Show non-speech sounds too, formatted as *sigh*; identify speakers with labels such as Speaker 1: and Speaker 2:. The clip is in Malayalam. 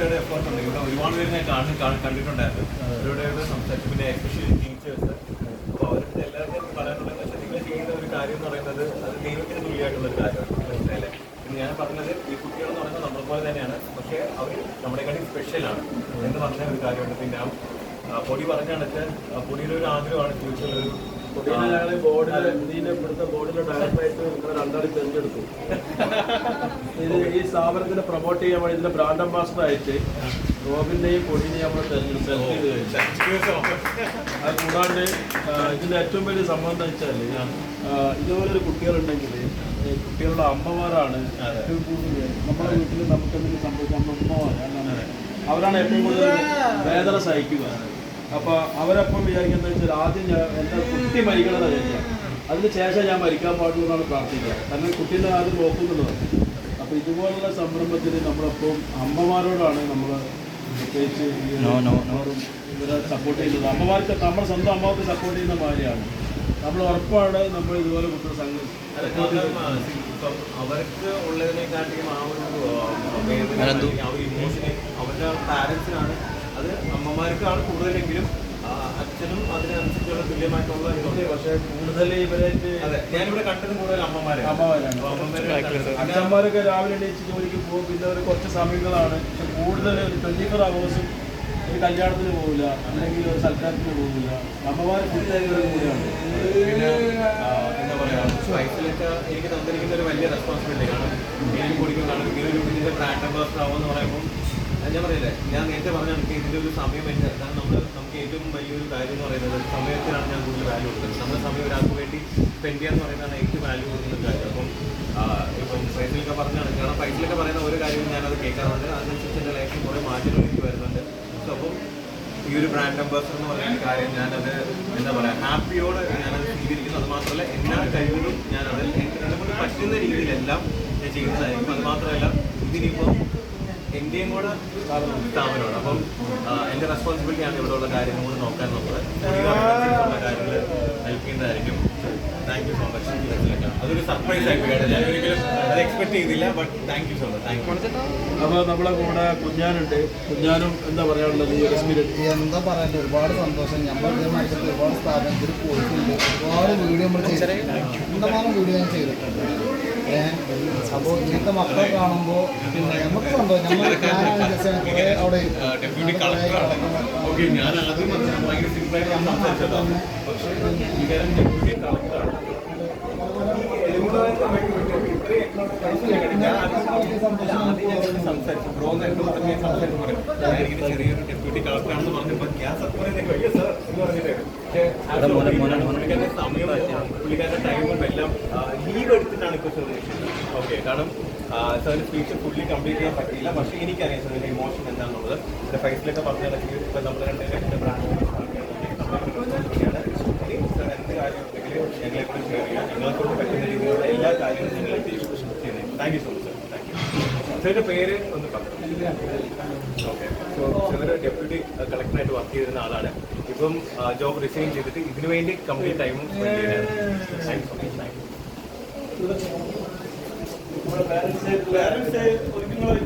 Speaker 1: പേരുടെ എഫേർട്ട് ഉണ്ട്. ഇവിടെ ഒരുപാട് പേര് ഞാൻ കാണും കാണും- കണ്ടിട്ടുണ്ടായിരുന്നു. അവരോട് സംസാരിച്ചു. പിന്നെ എസ്പെഷ്യലി ടീച്ചേഴ്സ് അപ്പോൾ അവരുടെ എല്ലാവരും പറയാനുള്ള നിങ്ങൾ ചെയ്യുന്ന ഒരു കാര്യം എന്ന് പറയുന്നത് അത് ദൈവത്തിന് തുല്യമായിട്ടുള്ള ഒരു കാര്യമാണ്. പിന്നെ ഞാൻ പറഞ്ഞത് ഈ കുട്ടികൾ എന്ന് പറയുന്നത് നമ്മളെ പോലെ തന്നെയാണ്. പക്ഷേ അവർ നമ്മളെക്കാട്ടി സ്പെഷ്യലാണ് എന്ന് പറഞ്ഞ ഒരു കാര്യമുണ്ട്. പിന്നെ പൊടി പറഞ്ഞാണെച്ചാൽ പൊടിയുടെ ഒരു ആഗ്രഹമാണ് ഫ്യൂച്ചറിൽ ഒരു
Speaker 2: ഇത് ഈ സ്ഥാപനത്തിനെ പ്രൊമോട്ട് ചെയ്യാൻ വേണ്ടി ഇതിന്റെ ബ്രാൻഡ് അംബാസിഡർ ആയിട്ട് റോബിന്റെയും പൊടിനെയും നമ്മൾ തിരഞ്ഞെടുത്ത്. അത് കൂടാണ്ട് ഇതിന്റെ ഏറ്റവും വലിയ സംബന്ധം വെച്ചാൽ ഇതുപോലൊരു കുട്ടികളുണ്ടെങ്കിൽ കുട്ടികളുടെ അമ്മമാരാണ് ഏറ്റവും കൂടുതൽ നമ്മുടെ വീട്ടിൽ നമുക്ക് എന്തെങ്കിലും സംഭവിക്കാൻ അമ്മമാരാണ് അവരാണ് ഏറ്റവും കൂടുതൽ വേദന സഹിക്കുക. അപ്പൊ അവരപ്പം വിചാരിക്കുന്നത് വെച്ചാൽ ആദ്യം ഞാൻ എന്റെ കുട്ടി മരിക്കണത് വിചാരിക്കുക അതിന് ശേഷം ഞാൻ മരിക്കാൻ പാടുള്ളൂ എന്നാണ് പ്രാർത്ഥിക്കുക. കാരണം കുട്ടീന്റെ ആദ്യം നോക്കുന്നുള്ളതാണ്. അപ്പൊ ഇതുപോലുള്ള സംരംഭത്തിൽ നമ്മളപ്പം അമ്മമാരോടാണ് നമ്മൾ പ്രത്യേകിച്ച് ഇവരെ സപ്പോർട്ട് ചെയ്യുന്നത്. അമ്മമാർക്ക് നമ്മുടെ സ്വന്തം അമ്മമാർക്ക് സപ്പോർട്ട് ചെയ്യുന്ന മാതിരിയാണ് നമ്മൾ ഉറപ്പാണ് നമ്മൾ ഇതുപോലെ കുട്ടികൾ സംഘം
Speaker 1: ഇപ്പം അവർക്ക് ഉള്ളതിനെക്കാട്ടിയും ആ ഒരു വേദന ഇമോഷനെ അവരുടെ പാരൻസിനാണ് അത് അമ്മമാർക്കാണ് കൂടുതലെങ്കിലും അച്ഛനും അതിനനുസരിച്ചുള്ള തുല്യമായിട്ടുള്ള ഇതുണ്ട്
Speaker 2: പക്ഷേ കൂടുതൽ ഇവരായിട്ട്
Speaker 1: ഞാനിവിടെ കണ്ടത് കൂടുതൽ അമ്മമാരെ
Speaker 2: അമ്മമാരാണ്.
Speaker 1: അമ്മമാരെ
Speaker 2: അച്ഛന്മാരൊക്കെ രാവിലെ എണീച്ച് ജോലിക്ക് പോകും പിന്നെ അവർ കുറച്ച് സമയങ്ങളാണ്. പക്ഷെ കൂടുതൽ ഒരു ട്വന്റി ഫോർ അവേഴ്സും ഒരു കല്യാണത്തിന് പോകില്ല അല്ലെങ്കിൽ ഒരു സൽക്കാരത്തിന് പോകില്ല അമ്മമാർ കൂടുതലായിട്ട് കൂടിയാണ്.
Speaker 1: പിന്നെ ആ, എന്താ പറയാ? വയസ്സിലൊക്കെ എനിക്ക് തന്നിരിക്കുന്ന ഒരു വലിയ റെസ്പോൺസിബിലിറ്റി ആണ്. ഞാൻ കുടിക്കും കാരണം ഇങ്ങനെ ഒരു ബ്രാൻഡ് അംബാസിഡർ ആവുമെന്ന് പറയുമ്പോൾ ഞാൻ പറയില്ലേ ഞാൻ നേരത്തെ പറഞ്ഞ എനിക്ക് ഇതിന്റെ ഒരു സമയം എന്ന് കാരണം നമ്മൾ നമുക്ക് ഏറ്റവും വലിയൊരു കാര്യം എന്ന് പറയുന്നത് സമയത്തിനാണ് ഞാൻ കൂടുതൽ വാല്യൂ കൊടുക്കുന്നത്. നമ്മുടെ സമയം ഒരാൾക്ക് വേണ്ടി സ്പെൻഡ് ചെയ്യാന്ന് പറയുന്നതാണ് ഏറ്റവും വാല്യൂ കൊടുക്കുന്ന ഒരു കാര്യം. അപ്പം ഇപ്പം പൈസയിലൊക്കെ പറഞ്ഞാണ് കാരണം പൈസയിലൊക്കെ പറയുന്ന ഒരു കാര്യവും ഞാനത് കേൾക്കാറുണ്ട്. അതിനനുസരിച്ച് എന്റെ ലൈഫിൽ കുറേ മാറ്റങ്ങൾ എനിക്ക് വരുന്നുണ്ട്. സോ അപ്പം ഈ ഒരു ബ്രാൻഡ് അംബാസഡർ എന്ന് പറയുന്ന കാര്യം ഞാനത് എന്താ പറയുക ഹാപ്പിയോട് ഞാനത് സ്വീകരിക്കുന്നു. അത് മാത്രമല്ല എല്ലാ കഴിവിലും ഞാനത് എന്നെ കൊണ്ട് പറ്റുന്ന രീതിയിലെല്ലാം ഞാൻ ചെയ്യുന്നതായിരിക്കും. അത് മാത്രമല്ല ഇതിനിപ്പോൾ എന്റെയും കൂടെ സ്ഥാപനമാണ്. അപ്പം എന്റെ റെസ്പോൺസിബിലിറ്റിയാണ് ഇവിടെ ഉള്ള കാര്യങ്ങൾ നോക്കാൻ നമ്മൾ കാര്യങ്ങൾ ചെയ്യുന്നതായിരിക്കും. താങ്ക് യു സോ മച്ച് അതൊരു സർപ്രൈസ് ആയിട്ട് കേട്ടോ. ഞാൻ ഒരിക്കലും അത് എക്സ്പെക്ട് ചെയ്തില്ല but thank you so much thank you
Speaker 2: അപ്പോൾ നമ്മളെ കൂടെ കുഞ്ഞാനുണ്ട്. കുഞ്ഞാനും എന്താ പറയാനുള്ളത് ഈ എക്സ്പീരിയൻസ്
Speaker 3: എന്താ പറയാൻ ഒരുപാട് സന്തോഷം. നമ്മൾ ഇതേമായിട്ട് ഒരുപാട് സ്ഥാപനത്തിൽ പോയിട്ടുണ്ട് ഒരുപാട് വീഡിയോ നമ്മൾ ചെയ്തിട്ടുണ്ട്. വീഡിയോ ഞാൻ ചെയ്തിട്ടുണ്ട്. അപ്പോൾ ഇങ്ങനത്തെ മക്കളെ കാണുമ്പോൾ പിന്നെ നമുക്ക് സന്തോഷം. *laughs* നമ്മൾ അവിടെ
Speaker 1: ഓക്കെ ഞാൻ ആദ്യം ഭയങ്കര സിമ്പിളായിട്ട് ഞാൻ സംസാരിച്ചതാണ് പക്ഷേ പുള്ളിക്കാരൻ ഡെപ്യൂട്ടി കളക്ടറാണ് സംസാരിച്ചു. ബ്രോ എന്നോട് തന്നെ സംസാരിച്ചു പറയും. ഞാനിങ്ങനെ ചെറിയൊരു ഡെപ്യൂട്ടി കളക്ടറാണെന്ന് പറഞ്ഞപ്പോൾ ഞാൻ സത്യം അയ്യോ സാർ എന്ന് പറഞ്ഞിട്ട്. പുള്ളിക്കാരന്റെ ടൈമും എല്ലാം ലീവ് എടുത്തിട്ടാണ് ഇപ്പോൾ ചോദിച്ചത് ഓക്കെ കാരണം സാറിന് സ്പീച്ച് ഫുള്ളി കംപ്ലീറ്റ് ചെയ്യാൻ പറ്റിയില്ല. പക്ഷേ എനിക്കറിയാം സാറിന്റെ ഇമോഷൻ എന്താണെന്നുള്ളത് എന്റെ ഫൈസിലൊക്കെ പറഞ്ഞ കണക്ക് ഇപ്പം നമ്മൾ രണ്ടുപേരും ബ്രാൻഡ് സാർ എന്ത് കാര്യം ഉണ്ടെങ്കിലും ഞങ്ങളെ കൂടെ ഷെയർ ചെയ്യാം. ഞങ്ങളെ കൊണ്ട് പറ്റുന്ന രീതിയിലുള്ള എല്ലാ കാര്യങ്ങളും നിങ്ങൾ ചെയ്യുന്നത് thank you so much sir thank you സാറിന്റെ പേര് ഒന്ന് പറഞ്ഞു? ഓക്കെ സോ സാർ ഡെപ്യൂട്ടി കളക്ടറായിട്ട് വർക്ക് ചെയ്തിരുന്ന ആളാണ്. ഇപ്പം ജോബ് റിസൈൻ ചെയ്തിട്ട് ഇതിനു വേണ്ടി കംപ്ലീറ്റ് ടൈമും സ്പെൻഡ് ചെയ്യുന്നത് thank you so much thank you
Speaker 2: നമ്മുടെ പാരൻസ് പാരൻസ് ഒരുങ്ങളെ